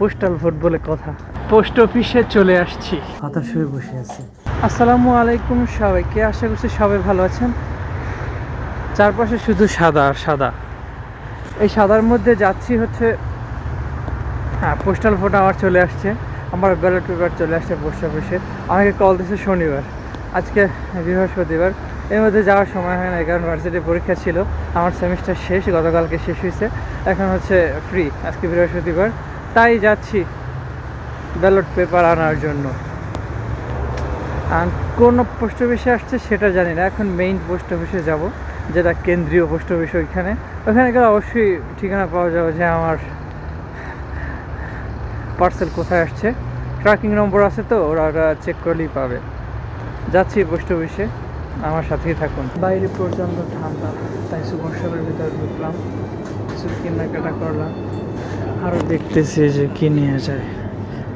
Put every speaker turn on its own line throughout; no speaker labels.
Postal vote বলে কথা। Post অফিসে চলে আসছি। হতাশ হয়ে বসে আছি। আসসালামু আলাইকুম সবাইকে আশা করছি সবাই ভালো আছেন? চারপাশে শুধু সাদা আর সাদা। এই সাদার মধ্যে যাচ্ছি হচ্ছে হ্যাঁ পোস্টাল ভোট আমার চলে আসছে। আমার ব্যালট পেপার চলে আসছে পোস্ট অফিসে আমাকে কল দিচ্ছে শনিবার। আজকে বৃহস্পতিবার। এর মধ্যে যাওয়ার সময় হয় না কারণ ভার্সিটির পরীক্ষা ছিল। আমার সেমিস্টার শেষ গতকালকে শেষ হয়েছে এখন হচ্ছে ফ্রি আজকে বৃহস্পতিবার। তাই যাচ্ছি ব্যালট পেপার আনার জন্য। কোন পোস্ট অফিসে আসছে সেটা জানি না। এখন মেইন পোস্ট অফিসে যাব, যেটা কেন্দ্রীয় পোস্ট অফিস ওইখানে। ওখানে গেলে অবশ্যই ঠিকানা পাওয়া যাবে যে আমার পার্সেল কোথায় আসছে। ট্র্যাকিং নম্বর আছে তো, ওরা ওরা চেক করলেই পাবে। যাচ্ছি পোস্ট অফিসে আমার সাথেই থাকুন। বাইরে প্রচণ্ড ঠান্ডা, তাই সুপার শপের ভিতরে ঢুকলাম। কিছু কেনাকাটা করলাম। আরও দেখতেছি যে কি নিয়ে যায়।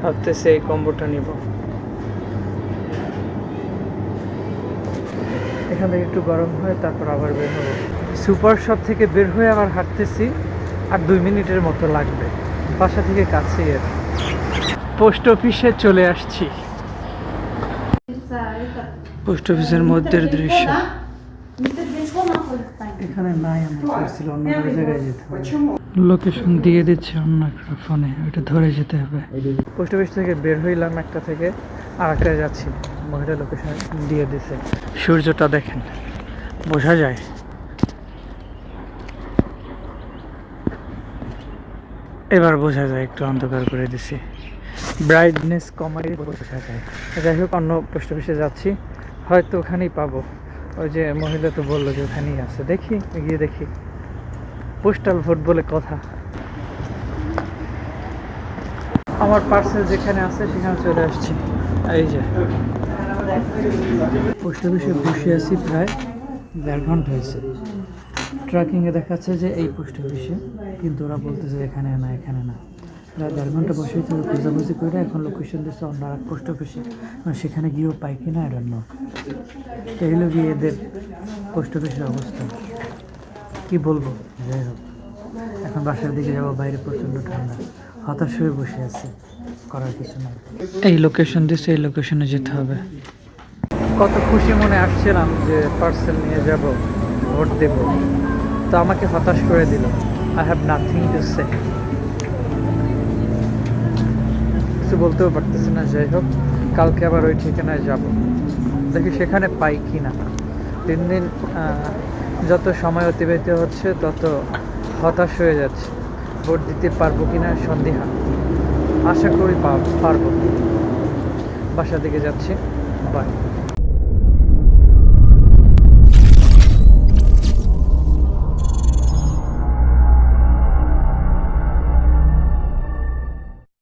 ভাবতেছি এই কম্বোটা নিব। এখান থেকে একটু গরম হয় তারপর আবার বের হব। সুপার শপ থেকে বের হয়ে আবার হাঁটতেছি, আর দুই মিনিটের মতো লাগবে। বাসা থেকে কাছেই পোস্ট অফিসে চলে আসছি। পোস্ট অফিসের মধ্যের দৃশ্য। এখানে নাই আমরা করছিল অন্য জায়গায় যেতে হবে। লোকেশন দিয়ে দিচ্ছে অন্য একটা ফোনে ওটা ধরে যেতে হবে। পোস্ট অফিস থেকে বের হইলাম একটা থেকে আর একটা যাচ্ছি। মহিলা লোকেশন দিয়ে দিছে। সূর্যটা দেখেন বোঝা যায়। এবার বোঝা যায়, একটু অন্ধকার করে দিছি। ব্রাইটনেস কমাই বোঝা যায়। যাই হোক, অন্য পোস্ট অফিসে যাচ্ছি। হয়তো ওখানেই পাবো। ওই যে মহিলা তো বলল যে ওখানেই আছে। দেখি, গিয়ে দেখি। পোস্টাল ভোট বলে কথা। আমার পার্সেল যেখানে আছে, সেখানে চলে আসছি। এই যে। পোস্ট অফিসে বসে আছি প্রায় দেড় ঘণ্টা হয়েছে। ট্র্যাকিংয়ে দেখাচ্ছে যে এই পোস্ট অফিসে কিন্তু ওরা বলতেছে এখানে না এখানে না। প্রায় দেড় ঘণ্টা বসে তো খোঁজাখুঁজি করে এখন লোকেশন দিচ্ছে অন্য আর পোস্ট অফিসে সেখানে গিয়েও পাই এটা না এই হলো গিয়ে এদের পোস্ট অফিসের অবস্থা। কি বলব? যাই হোক। এখন বাসার দিকে যাব, বাইরে প্রচণ্ড ঠান্ডা। হতাশ হয়ে বসে আছি, করার কিছু নাই। এই লোকেশন দিচ্ছে এই লোকেশনে যেতে হবে। কত খুশি মনে আসছিলাম যে পার্সেল নিয়ে যাব। ভোট দেব। তো আমাকে হতাশ করে দিল। I have nothing to say কিছু বলতেও পারতেছি না, যাই হোক। কালকে আবার ওই ঠিকানায় যাব। দেখি সেখানে পাই কি না। দিন দিন যত সময় অতিবাহিত হচ্ছে, তত হতাশ হয়ে যাচ্ছে। ভোট দিতে পারব কি না সন্দেহা। আশা করি পারব। বাসা দিকে যাচ্ছি। বাই